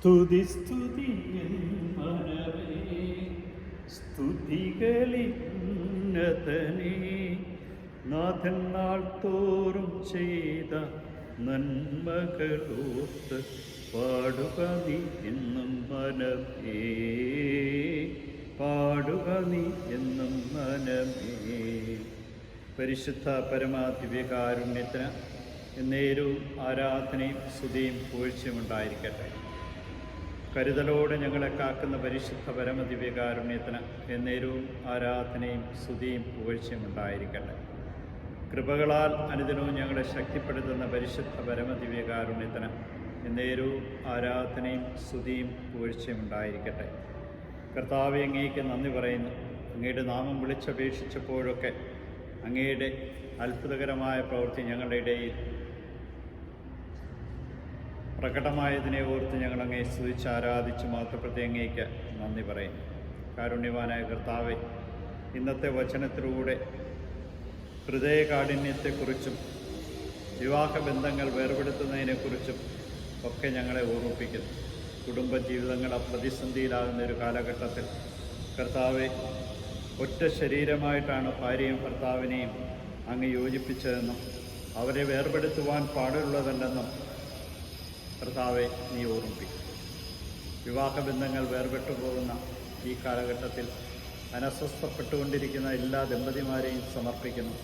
സ്തുതി സ്തുതി മനമേ സ്തുതികളിന്നതനേ നാഥൻ നാൾ തോറും ചെയ്ത നന്മകളോർത്ത് പാടുക നീ എന്നും മനമേ. പാടുക നീ എന്നും മനമേ. പരിശുദ്ധ പരമാദിവ്യകാരുണ്യത്തിന് എന്നേരവും ആരാധനയും സ്തുതിയും പൂഴ്ചയും ഉണ്ടായിരിക്കട്ടെ. കരുതലോടെ ഞങ്ങളെ കാക്കുന്ന പരിശുദ്ധ പരമദിവ്യകാരുണ്യത്തിന് എന്നേരവും ആരാധനയും സ്തുതിയും പുകഴ്ചയും ഉണ്ടായിരിക്കട്ടെ. കൃപകളാൽ അനുദിനവും ഞങ്ങളെ ശക്തിപ്പെടുത്തുന്ന പരിശുദ്ധ പരമദിവ്യകാരുണ്യത്തിന് എന്നേരവും ആരാധനയും സ്തുതിയും പുകഴ്ചയും ഉണ്ടായിരിക്കട്ടെ. കർത്താവ് അങ്ങേക്ക് നന്ദി പറയുന്നു. അങ്ങയുടെ നാമം വിളിച്ചപേക്ഷിച്ചപ്പോഴൊക്കെ അങ്ങയുടെ അത്ഭുതകരമായ പ്രവൃത്തി ഞങ്ങളുടെ ഇടയിൽ പ്രകടമായതിനെ ഓർത്ത് ഞങ്ങൾ അങ്ങേ സ്തുതിച്ച് ആരാധിച്ച് മാത്രപ്പെടുത്തി അങ്ങേക്ക് നന്ദി പറയും കാരുണ്യവാനായ കർത്താവെ ഇന്നത്തെ വചനത്തിലൂടെ ഹൃദയകാഠിന്യത്തെക്കുറിച്ചും വിവാഹബന്ധങ്ങൾ വേർപെടുത്തുന്നതിനെക്കുറിച്ചും ഒക്കെ ഞങ്ങളെ ഓർമ്മിപ്പിക്കുന്നു. കുടുംബജീവിതങ്ങൾ പ്രതിസന്ധിയിലാകുന്ന ഒരു കാലഘട്ടത്തിൽ കർത്താവെ ഒറ്റ ശരീരമായിട്ടാണ് ഭാര്യയും ഭർത്താവിനെയും അങ്ങ് യോജിപ്പിച്ചതെന്നും അവരെ വേർപെടുത്തുവാൻ പാടുള്ളതല്ലെന്നും കർത്താവെ നീ ഓർമ്മിപ്പിക്കും. വിവാഹബന്ധങ്ങൾ വേർപെട്ടു പോകുന്ന ഈ കാലഘട്ടത്തിൽ അനസ്വസ്ഥപ്പെട്ടുകൊണ്ടിരിക്കുന്ന എല്ലാ ദമ്പതിമാരെയും സമർപ്പിക്കുന്നു.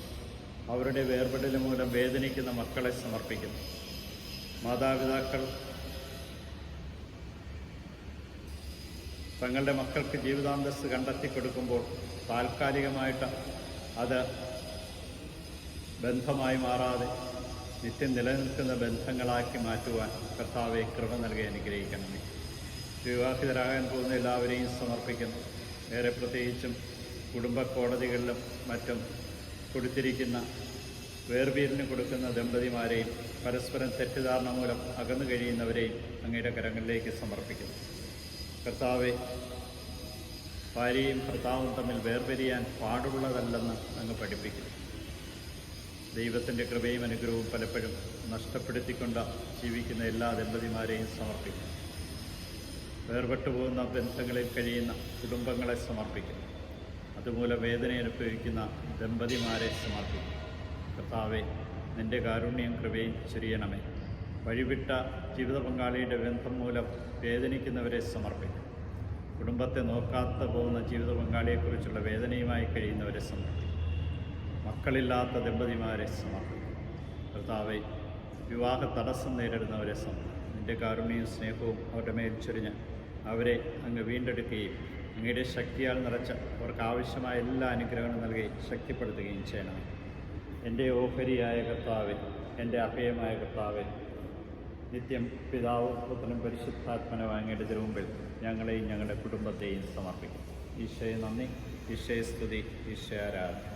അവരുടെ വേർപെടൽ മൂലം വേദനിക്കുന്ന മക്കളെ സമർപ്പിക്കുന്നു. മാതാപിതാക്കൾ തങ്ങളുടെ മക്കൾക്ക് ജീവിതാന്തസ് കണ്ടെത്തി കൊടുക്കുമ്പോൾ താൽക്കാലികമായിട്ട് അത് ബന്ധമായി മാറാതെ നിത്യം നിലനിൽക്കുന്ന ബന്ധങ്ങളാക്കി മാറ്റുവാൻ കർത്താവെ കൃപ നൽകി അനുഗ്രഹിക്കണമേ വിവാഹിതരാകാൻ പോകുന്ന എല്ലാവരെയും സമർപ്പിക്കുന്നു. ഏറെ പ്രത്യേകിച്ചും കുടുംബ കോടതികളിലും മറ്റും കൊടുത്തിരിക്കുന്ന വേർവീരിന് കൊടുക്കുന്ന ദമ്പതിമാരെയും പരസ്പരം തെറ്റിദ്ധാരണ മൂലം അകന്നു കഴിയുന്നവരെയും അങ്ങയുടെ കരങ്ങളിലേക്ക് സമർപ്പിക്കുന്നു. കർത്താവെ ഭാര്യയും ഭർത്താവും തമ്മിൽ വേർപിരിയാൻ പാടുള്ളതല്ലെന്ന് അങ്ങ് പഠിപ്പിക്കുന്നു. ദൈവത്തിന്റെ കൃപയും അനുഗ്രഹവും പലപ്പോഴും നഷ്ടപ്പെടുത്തിക്കൊണ്ട് ജീവിക്കുന്ന എല്ലാ ദമ്പതിമാരെയും സമർപ്പിക്കും വേർപെട്ടു പോകുന്ന ബന്ധങ്ങളിൽ കഴിയുന്ന കുടുംബങ്ങളെ സമർപ്പിക്കും അതുമൂലം വേദന അനുഭവിക്കുന്ന ദമ്പതിമാരെ സമർപ്പിക്കും കർത്താവെ നിന്റെ കാരുണ്യം കൃപയും ചൊരിയണമേ. വഴിവിട്ട ജീവിത പങ്കാളിയുടെ ബന്ധം മൂലം വേദനിക്കുന്നവരെ സമർപ്പിക്കും കുടുംബത്തെ നോക്കാത്ത പോകുന്ന ജീവിത പങ്കാളിയെക്കുറിച്ചുള്ള വേദനയുമായി കഴിയുന്നവരെ സമർപ്പിക്കും മക്കളില്ലാത്ത ദമ്പതിമാരെ സമർപ്പിക്കും. കർത്താവെ വിവാഹ തടസ്സം നേരിടുന്നവരെ സമർപ്പിക്കും. നിന്റെ കാരുണ്യവും സ്നേഹവും അവരുടെ മേൽ ചൊരിഞ്ഞ് അവരെ അങ്ങ് വീണ്ടെടുക്കുകയും അങ്ങയുടെ ശക്തിയാൽ നിറച്ച അവർക്ക് ആവശ്യമായ എല്ലാ അനുഗ്രഹങ്ങളും നൽകി ശക്തിപ്പെടുത്തുകയും ചെയ്യണം എന്റെ ഓഹരിയായ കർത്താവെ എന്റെ അഭയമായ കർത്താവെ നിത്യം പിതാവും പുത്രനും പരിശുദ്ധാത്മന അങ്ങയുടെ തിരുമുമ്പിൽ ഞങ്ങളെയും ഞങ്ങളുടെ കുടുംബത്തെയും സമർപ്പിക്കും. ഈശോയെ നന്ദി ഈശോയെ സ്തുതി ഈശോയാരാധന